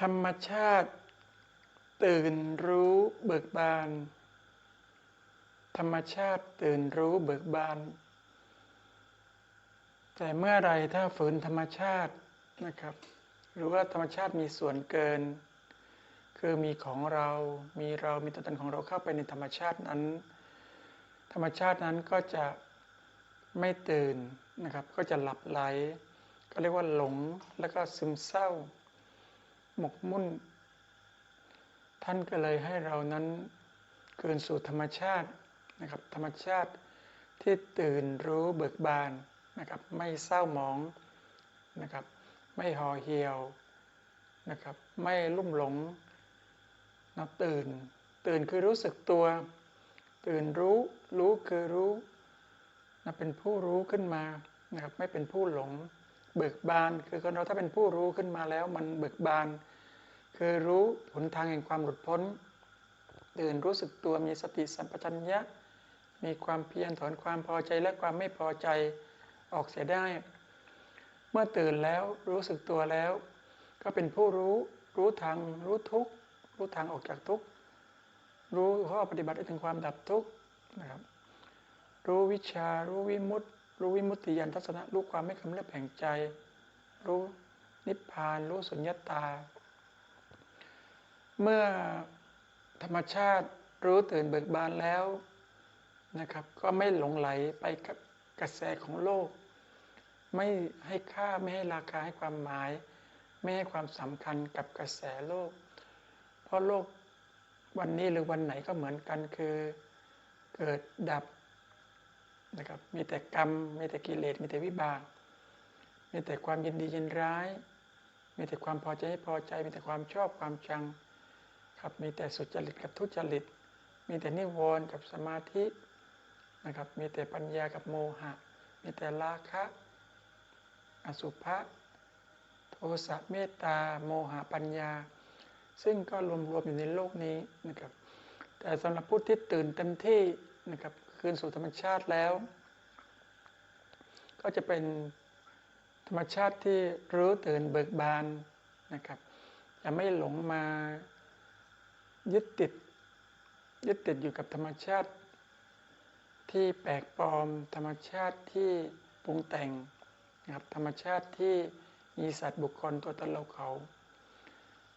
ธรรมชาติ ตื่นรู้เบิกบาน ธรรมชาติตื่นรู้เบิกบาน แต่เมื่อไรถ้าฝืนธรรมชาตินะครับ หรือว่าธรรมชาติมีส่วนเกิน คือมีของเรา มีเรา มีตัวตนของเราเข้าไปในธรรมชาตินั้น ธรรมชาตินั้นก็จะไม่ตื่นนะครับ ก็จะหลับไหล ก็เรียกว่าหลงแล้วก็ซึมเศร้า หมกมุ่น ท่านก็เลยให้เรานั้นคืนสู่ธรรมชาตินะครับ ธรรมชาติที่ตื่นรู้เบิกบานนะครับ ไม่เศร้าหมองนะครับ ไม่ห่อเหี่ยวนะครับ ไม่ลุ่มหลงนะตื่น ตื่นคือรู้สึกตัว ตื่นรู้ รู้คือรู้นะเป็นผู้รู้ขึ้นมานะครับ ไม่เป็นผู้หลง เบิกบาน คือคนเราถ้าเป็นผู้รู้ขึ้นมาแล้ว มันเบิกบาน คือรู้หนทางแห่งความหลุดพ้น ตื่นรู้สึกตัวมีสติสัมปชัญญะ มีความเพียรถอนความพอใจและความไม่พอใจออกเสียได้ เมื่อตื่นแล้วรู้สึกตัวแล้ว ก็เป็นผู้รู้รู้ทางรู้ทุกรู้ทางออกจากทุกรู้ข้อปฏิบัติถึงความดับทุกนะครับรู้วิชารู้วิมุตติ รู้วิมุตติยานทัศนะรู้ความไม่คำเลือบแห่งใจ รู้นิพพาน รู้สุญญตา เมื่อธรรมชาติรู้ตื่นเบิกบานแล้วนะครับ ก็ไม่หลงไหลไปกับกระแสของโลก ไม่ให้ค่าไม่ให้ราคาให้ความหมาย ไม่ให้ความสำคัญกับกระแสโลก เพราะโลกวันนี้หรือวันไหนก็เหมือนกันคือ เกิดดับ นะครับ มีแต่กรรม มีแต่กิเลส มีแต่วิบาก มีแต่ความยินดียินร้าย มีแต่ความพอใจให้พอใจ มีแต่ความชอบความชัง ครับ มีแต่สุจริตกับทุจริต มีแต่นิวรณ์กับสมาธิ นะครับ มีแต่ปัญญากับโมหะ มีแต่ราคะ อสุภะ โทสะ เมตตา โมหะ ปัญญา ซึ่งก็รวมๆอยู่ในโลกนี้นะครับ แต่สำหรับผู้ที่ตื่นเต็มที่ นะครับ คืนสู่ธรรมชาติแล้ว ก็จะเป็นธรรมชาติที่รู้ตื่นเบิกบานนะครับจะไม่หลงมายึดติด ยึดติดอยู่กับธรรมชาติ ที่แปลกปลอม ธรรมชาติที่ปรุงแต่งนะครับธรรมชาติที่มีสัตว์บุคคลตัวตนเราเขา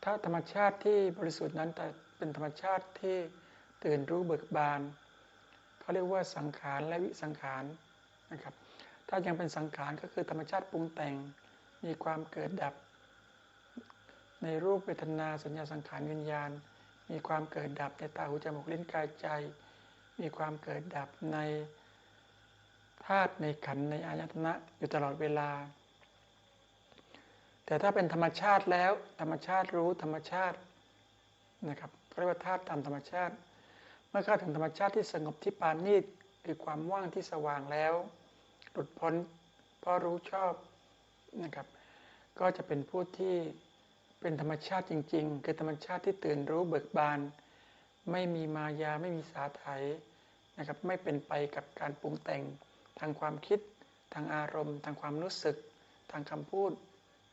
ถ้าธรรมชาติที่บริสุทธิ์นั้นแต่เป็นธรรมชาติที่ตื่นรู้เบิกบาน เขาเรียกว่าสังขารและวิสังขารนะครับ ถ้ายังเป็นสังขารก็คือธรรมชาติปรุงแต่งมีความเกิดดับ ในรูปเวทนาสัญญาสังขารวิญญาณ มีความเกิดดับในตาหูจมูกลิ้นกายใจ มีความเกิดดับในธาตุในขันในอายตนะอยู่ตลอดเวลา แต่ถ้าเป็นธรรมชาติแล้วธรรมชาติรู้ธรรมชาตินะครับเรียกว่าธาตุตามธรรมชาติ มื่อเข้าถึงธรรมชาติที่สงบที่ปานีตคือความว่างที่สว่างแล้ว หลุดพ้นเพราะรู้ชอบนะครับ ก็จะเป็นผู้ที่เป็นธรรมชาติจริง ๆ คือธรรมชาติที่ตื่นรู้เบิกบาน ไม่มีมายาไม่มีสาไถนะครับไม่เป็นไปกับการปรุงแต่งทางความคิด ทางอารมณ์ ทางความรู้สึก ทางคำพูด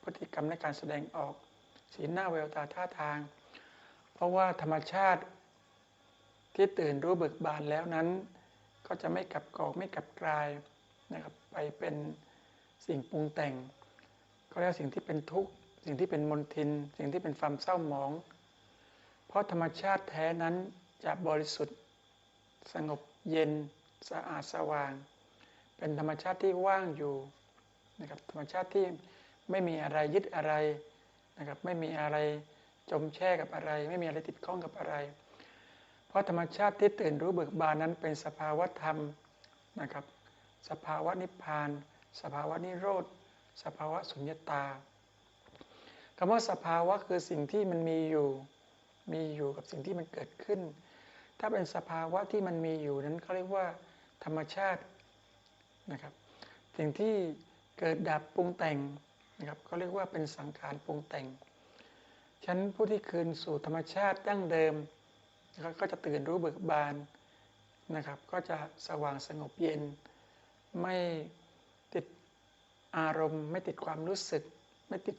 พฤติกรรมในการแสดงออก สีหน้าแววตาท่าทาง เพราะว่าธรรมชาติ ที่ตื่นรู้เบิกบานแล้วนั้น ก็จะไม่กลับกอกไม่กลับกลายนะครับ ไปเป็นสิ่งปรุงแต่ง ก็เรียกสิ่งที่เป็นทุกข์สิ่งที่เป็นมลทิน สิ่งที่เป็นความเศร้าหมอง เพราะธรรมชาติแท้นั้นจะบริสุทธิ์ สงบเย็นสะอาดสว่าง เป็นธรรมชาติที่ว่างอยู่นะครับธรรมชาติที่ไม่มีอะไรยึดอะไรนะครับไม่มีอะไรจมแช่กับอะไร ไม่มีอะไรติดข้องกับอะไร เพราะธรรมชาติที่ตื่นรู้เบิกบานนั้นเป็นสภาวะธรรมนะครับ สภาวะนิพพาน สภาวะนิโรธ สภาวะสุญญตาคำว่าสภาวะคือสิ่งที่มันมีอยู่ มีอยู่กับสิ่งที่มันเกิดขึ้น ถ้าเป็นสภาวะที่มันมีอยู่นั้นเขาเรียกว่า ธรรมชาตินะครับ สิ่งที่เกิดดับปรุงแต่งนะครับเขาเรียกว่าเป็นสังขารปรุงแต่งฉันผู้ที่คืนสู่ธรรมชาติดั้งเดิม นะครับก็จะตื่นรู้เบิกบานนะครับ ก็จะสว่างสงบเย็น ไม่ติดอารมณ์ ไม่ติดความรู้สึกไม่ติด